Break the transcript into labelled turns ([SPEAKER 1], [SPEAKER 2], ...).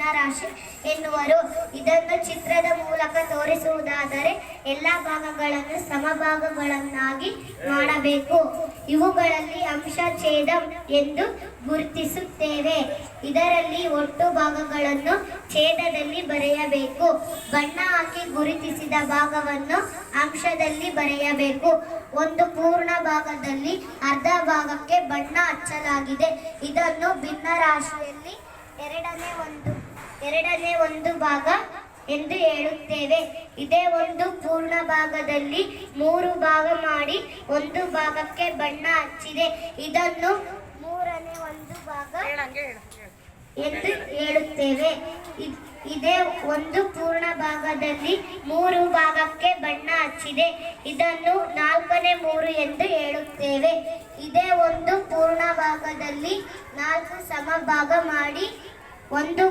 [SPEAKER 1] ಭಿನ್ನರಾಶಿ ಎನ್ನುವರು. ಇದನ್ನು ಚಿತ್ರದ ಮೂಲಕ ತೋರಿಸುವುದಾದರೆ ಎಲ್ಲ ಭಾಗಗಳನ್ನು ಸಮಭಾಗಗಳನ್ನಾಗಿ ಮಾಡಬೇಕು. ಇವುಗಳಲ್ಲಿ ಅಂಶ ಛೇದ ಎಂದು ಗುರುತಿಸುತ್ತೇವೆ. ಇದರಲ್ಲಿ ಒಟ್ಟು ಭಾಗಗಳನ್ನು ಛೇದದಲ್ಲಿ ಬರೆಯಬೇಕು. ಬಣ್ಣ ಹಾಕಿ ಗುರುತಿಸಿದ ಭಾಗವನ್ನು ಅಂಶದಲ್ಲಿ ಬರೆಯಬೇಕು. ಒಂದು ಪೂರ್ಣ ಭಾಗದಲ್ಲಿ ಅರ್ಧ ಭಾಗಕ್ಕೆ ಬಣ್ಣ ಹಚ್ಚಲಾಗಿದೆ. ಇದನ್ನು ಭಿನ್ನರಾಶಿಯಲ್ಲಿ ಎರಡನೇ ಒಂದು ಎರಡನೇ ಒಂದು ಭಾಗ ಎಂದು ಹೇಳುತ್ತೇವೆ. ಇದೇ ಒಂದು ಪೂರ್ಣ ಭಾಗದಲ್ಲಿ ಮೂರು ಭಾಗ ಮಾಡಿ ಒಂದು ಭಾಗಕ್ಕೆ ಬಣ್ಣ ಹಚ್ಚಿದೆ. ಇದನ್ನು ಮೂರನೇ ಒಂದು ಭಾಗ ಎಂದು ಹೇಳುತ್ತೇವೆ. ಇದ್- ಒಂದು ಪೂರ್ಣ ಭಾಗದಲ್ಲಿ ಮೂರು ಭಾಗಕ್ಕೆ ಬಣ್ಣ ಹಚ್ಚಿದೆ. ಇದನ್ನು ನಾಲ್ಕನೇ ಮೂರು ಎಂದು ಹೇಳುತ್ತೇವೆ. ಇದೇ ಒಂದು ಪೂರ್ಣ ಭಾಗದಲ್ಲಿ ನಾಲ್ಕು ಸಮಭಾಗ ಮಾಡಿ ಒಂದು